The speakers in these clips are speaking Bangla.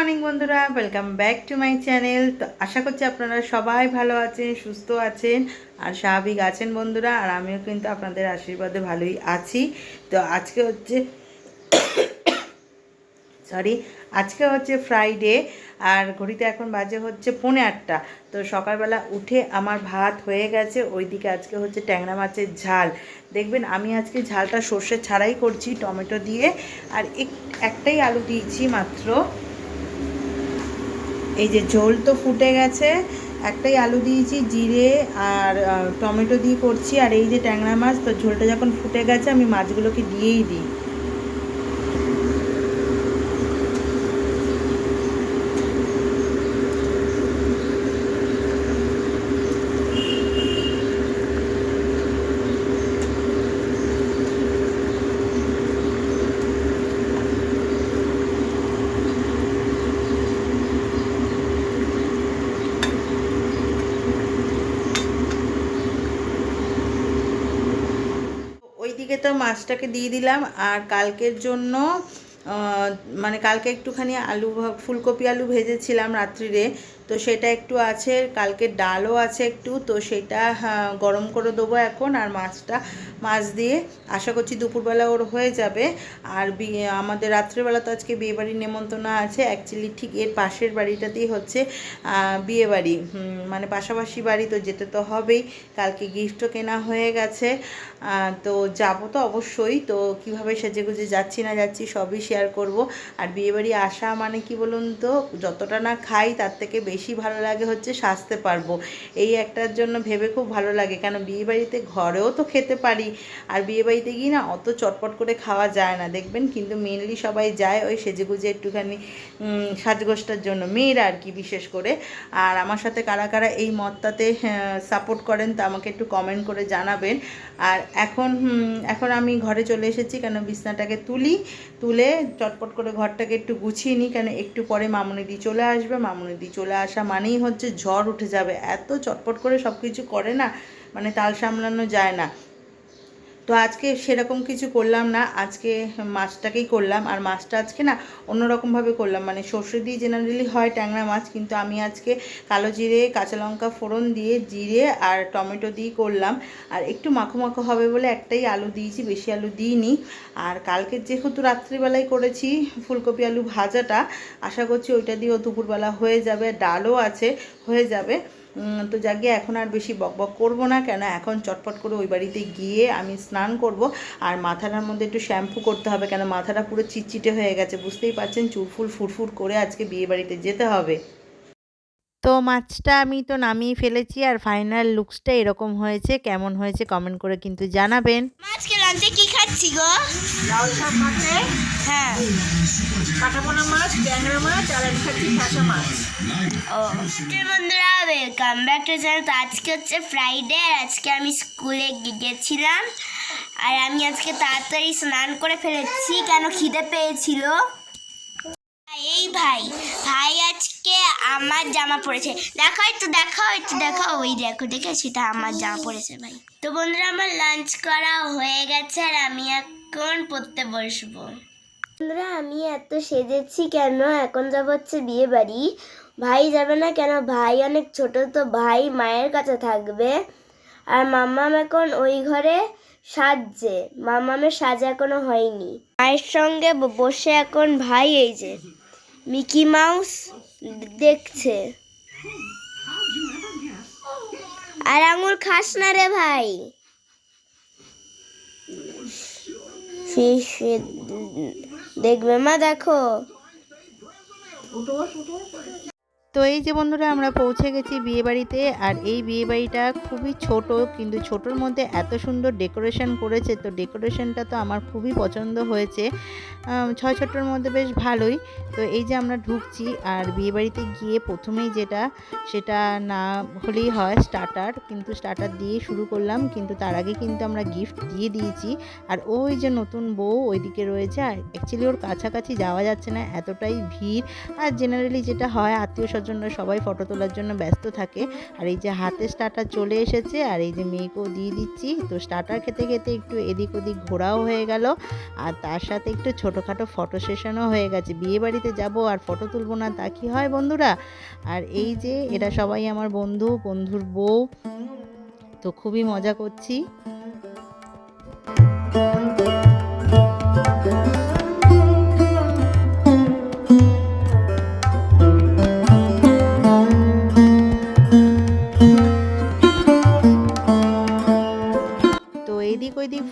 মর্নিং বন্ধুরা welcome back to my channel তো আশা করছি আপনারা সবাই ভালো আছেন, সুস্থ আছেন, আর স্বাভাবিক আছেন বন্ধুরা, আর আমিও কিন্তু আপনাদের আশীর্বাদে ভালোই আছি। তো আজকে হচ্ছে সরি আজকে হচ্ছে ফ্রাইডে আর ঘড়িতে এখন বাজে হচ্ছে পৌনে আটটা। তো সকালবেলা উঠে আমার ভাত হয়ে গেছে, ওইদিকে আজকে হচ্ছে ট্যাংরা মাছের ঝাল। দেখবেন আমি আজকে ঝালটা সর্ষে ছাড়াই করছি টমেটো দিয়ে, আর এক, একটাই আলু দিয়েছি মাত্র। এই যে ঝোল তো ফুটে গেছে। একটাই আলু দিয়েছি, জিরে আর টমেটো দিয়ে করছি। আর এই যে ট্যাংরা মাছ, তো ঝোলটা যখন ফুটে গেছে, আমি মাছগুলোকে দিয়েই দিই ওইদিকে তো মাছটাকে দিয়ে দিলাম, আর কালকের জন্য মানে কালকে একটুখানি আলু ফুলকপি আলু ভেজেছিলাম রাত্রিরে তো সেটা একটু আছে, কালকে ডালও আছে একটু, তো সেটা গরম করে দেবো এখন আর মাছটা, মাছ দিয়ে। আশা করছি দুপুরবেলা ওর হয়ে যাবে। আর আমাদের রাত্রেবেলা তো আজকে বিয়েবাড়ির নেমন্তন্ন আছে অ্যাকচুয়ালি ঠিক এর পাশের বাড়িটাতেই হচ্ছে বিয়েবাড়ি মানে পাশাপাশি বাড়ি তো যেতে তো হবেই। কালকে গিফটও কেনা হয়ে গেছে তো যাব তো অবশ্যই, তো কীভাবে সেজে গুজে যাচ্ছি না যাচ্ছি সবই শেয়ার করব। আর বিয়েবাড়ি আসা মানে কি বলুন তো, যতটা না খাই তার থেকে বেশি ভালো লাগে হচ্ছে সাজতে পারব। এই একটার জন্য ভেবে খুব ভালো লাগে। কেন বিয়েবাড়িতে ঘরেও তো খেতে পারি। আর বিয়েবাড়িতে গিয়ে না অত চটপট করে খাওয়া যায় না। দেখবেন কিন্তু মেনলি সবাই যায় ওই সেজে গুজে একটুখানি উম, সাজগোজটার জন্য। মেয়েরা আর কি বিশেষ করে। আর আমার সাথে কারা কারা এই মতটাতে সাপোর্ট করেন তা আমাকে একটু কমেন্ট করে জানাবেন। আর এখন এখন আমি ঘরে চলে এসেছি। কেন বিছনাটাকে তুলি তুলে চটপট করে ঘরটাকে একটু গুছিয়ে নিই। কেন একটু পরে মামুনিদি চলে আসবে। মামুনিদি চলে আসা মানেই হচ্ছে ঝড় উঠে যাবে। এত চটপট করে সব কিছু করে না মানে তাল সামলানো যায় না। তো আজকে সেরকম কিছু করলাম না, আজকে মাছটাকেই করলাম। আর মাছটা আজকে না অন্যরকমভাবে করলাম মানে সর্ষে দিয়ে জেনারেলি হয় ট্যাংরা মাছ, কিন্তু আমি আজকে কালো জিরে, কাঁচা লঙ্কা ফোড়ন দিয়ে জিরে আর টমেটো দিয়ে করলাম। আর একটু মাখো মাখো হবে বলে একটাই আলু দিয়েছি, বেশি আলু দিইনি। আর কালকে যেহেতু রাত্রিবেলায় করেছি ফুলকপি আলু ভাজাটা, আশা করছি ওইটা দিয়েও দুপুরবেলা হয়ে যাবে, ডালও আছে, হয়ে যাবে। তো যাকে এখন আর বেশি বকবক করব না, কেন এখন চটপট করে ওই বাড়িতে গিয়ে আমি স্নান করব। আর মাথাটার মধ্যে একটু শ্যাম্পু করতে হবে, কেন মাথাটা পুরো চিটচিটে হয়ে গেছে, বুঝতেই পারছেন? চুলফুল ফুরফুর করে আজকে বিয়ে বাড়িতে যেতে হবে। তো মাছটা আমি তো নামিয়ে ফেলেছি আর ফাইনাল লুকসটা এরকম হয়েছে কেমন হয়েছে কমেন্ট করে কিন্তু জানাবেন। আজকে লাঞ্চে কি খাচ্ছি গো? লাল শাক মাছে? হ্যাঁ। কাঁটাপোনা মাছ ট্যাংরা মাছ আর আমি খাচ্ছি ফ্যাসা মাছ। ও। বন্ধুরা ওয়েলকাম ব্যাক টু চ্যানেল তো আজকে হচ্ছে ফ্রাইডে আর আজকে আমি স্কুলে গে- গেছিলাম আর আমি আজকে তাড়াতাড়ি স্নান করে ফেলেছি কেন খিদে পেয়েছিল এই ভাই ভাই আজকে আমার জামা পরেছে দেখো, একটু দেখো একটু দেখো। ওই দেখো দেখেছি তা আমার জামা পড়েছে ভাই। তো বন্ধুরা, আমার লাঞ্চ করা হয়ে গেছে আর আমি এখন পড়তে বসবো। বন্ধুরা, আমি এত সেজেছি কেন? এখন যাব হচ্ছে বিয়ে বাড়ি। ভাই যাবে না কেন? ভাই অনেক ছোট, তো ভাই মায়ের কাছে থাকবে। আর মাম্মাম এখন ওই ঘরে সাজছে। মাম্মামের সাজা এখনও হয়নি। মায়ের সঙ্গে বসে এখন ভাই, এই যে মিকি মাউস দেখছে। আর আঙুল খাস না রে ভাই। দেখবে মা দেখো। তো এই যে বন্ধুরা আমরা পৌঁছে গেছি বিয়েবাড়িতে আর এই বিয়েবাড়িটা খুবই ছোট, কিন্তু ছোটোর মধ্যে এত সুন্দর ডেকোরেশন করেছে, তো ডেকোরেশনটা তো আমার খুবই পছন্দ হয়েছে। ছয় ছোটোর মধ্যে বেশ ভালোই। তো এই যে আমরা ঢুকছি আর বিয়েবাড়িতে গিয়ে প্রথমেই যেটা, সেটা না হলেই হয় স্টার্টার কিন্তু স্টার্টার দিয়ে শুরু করলাম, কিন্তু তার আগে কিন্তু আমরা গিফট দিয়ে দিয়েছি। আর ওই যে নতুন বউ ওইদিকে রয়েছে, আর অ্যাকচুয়ালি ওর কাছাকাছি যাওয়া যাচ্ছে না, এতটাই ভিড়। আর জেনারেলি যেটা হয়, আত্মীয় স্বজনরা সবাই ফটো তোলার জন্য ব্যস্ত থাকে। আর এই যে হাতে স্টার্টার চলে এসেছে, আর এই যে মেয়েকেও দিয়ে দিচ্ছি। তো স্টার্টার খেতে খেতে একটু এদিক ওদিক ঘোরাও হয়ে গেল। আর তার সাথে একটু ছোটোখাটো ফটো সেশনও হয়ে গেছে। বিয়ে বাড়িতে যাব আর ফটো তুলবো না, তা কি হয় বন্ধুরা? আর এই যে এরা সবাই আমার বন্ধু, বন্ধুর বউ। তো খুবই মজা করছি।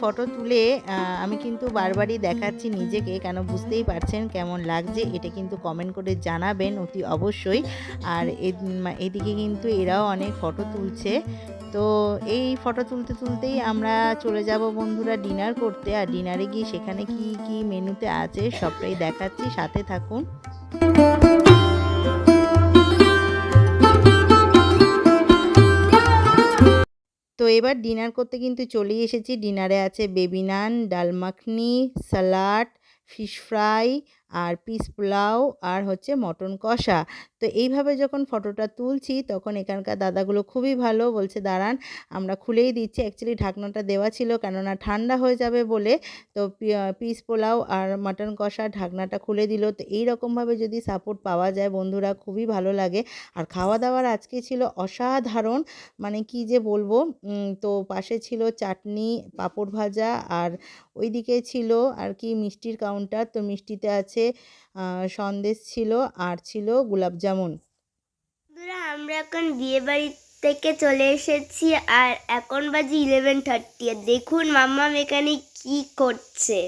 ফটো তুলে আমি কিন্তু বারবারই দেখাচ্ছি নিজেকে। কেন বুঝতেই পারছেন কেমন লাগছে এটা কিন্তু কমেন্ট করে জানাবেন অতি অবশ্যই। আর এদিকে কিন্তু এরাও অনেক ফটো তুলছে। তো এই ফটো তুলতে তুলতেই আমরা চলে যাব বন্ধুরা ডিনার করতে। আর ডিনারে গিয়ে সেখানে কি কি মেনুতে আছে সবটাই দেখাচ্ছি। সাথে থাকুন। তো এবার ডিনার করতে কিন্তু চলেই এসেছি। ডিনারে আছে baby naan, dal makhani salad fish fry আর পিস পোলাও আর হচ্ছে মটন কষা। তো এইভাবে যখন ফটোটা তুলছি, তখন এখানকার দাদাগুলো খুবই ভালো বলছে, দাঁড়ান, আমরা খুলেই দিচ্ছি। অ্যাকচুয়ালি ঢাকনাটা দেওয়া ছিল, কেননা ঠান্ডা হয়ে যাবে বলে তো পিস পোলাও আর মাটন কষা ঢাকনাটা খুলে দিল। তো এই রকমভাবে যদি সাপোর্ট পাওয়া যায় বন্ধুরা, খুবই ভালো লাগে। আর খাওয়া দাওয়ার আজকে ছিল অসাধারণ মানে কি যে বলব তো পাশে ছিল চাটনি, পাঁপড় ভাজা আর ওইদিকে ছিল আর কি মিষ্টির কাউন্টার তো মিষ্টিতে আছে সন্দেশ ছিল আর ছিল গোলাপ জামুন। বন্ধুরা আমরা এখন বিয়ে বাড়ি থেকে চলে এসেছি আর এখন বাজে ইলেভেন থার্টি আর দেখুন মাম্মাম এখানে কি করছে।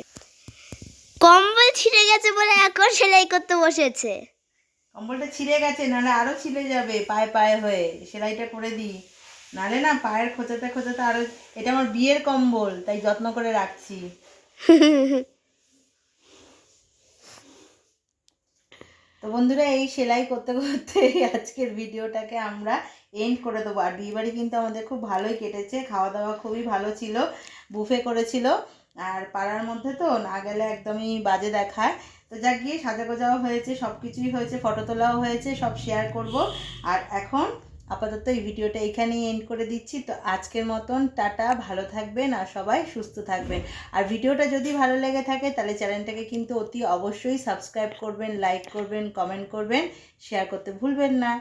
কম্বল ছিঁড়ে গেছে বলে এখন সেলাই করতে বসেছে। কম্বলটা ছিঁড়ে গেছে নাহলে আরও ছিঁড়ে যাবে পায়ে পায়ে হয়ে। সেলাইটা করে দিই। নাহলে না পায়ের খোঁচাতে খোঁচাতে আরও এটা আমার বিয়ের কম্বল তাই যত্ন করে রাখছি। তো বন্ধুরা, এই সেলাই করতে করতে আজকের ভিডিওটাকে আমরা এন্ড করে দেবো। আর বিয়েবাড়ি কিন্তু আমাদের খুব ভালোই কেটেছে খাওয়া দাওয়া খুবই ভালো ছিল বুফে করেছিল। আর পাড়ার মধ্যে তো না গেলে একদমই বাজে দেখায়। তো যাক, গিয়ে সাজা গোজাও হয়েছে সব কিছুই হয়েছে ফটো তোলাও হয়েছে, সব শেয়ার করব। আর এখন আপাতত এই ভিডিওটা এখানেই এন্ড করে দিচ্ছি। তো আজকের মতন টাটা, ভালো থাকবেন আর সবাই সুস্থ থাকবেন। আর ভিডিওটা যদি ভালো লেগে থাকে তাহলে চ্যানেলটাকে কিন্তু অতি অবশ্যই সাবস্ক্রাইব করবেন লাইক করবেন কমেন্ট করবেন শেয়ার করতে ভুলবেন না।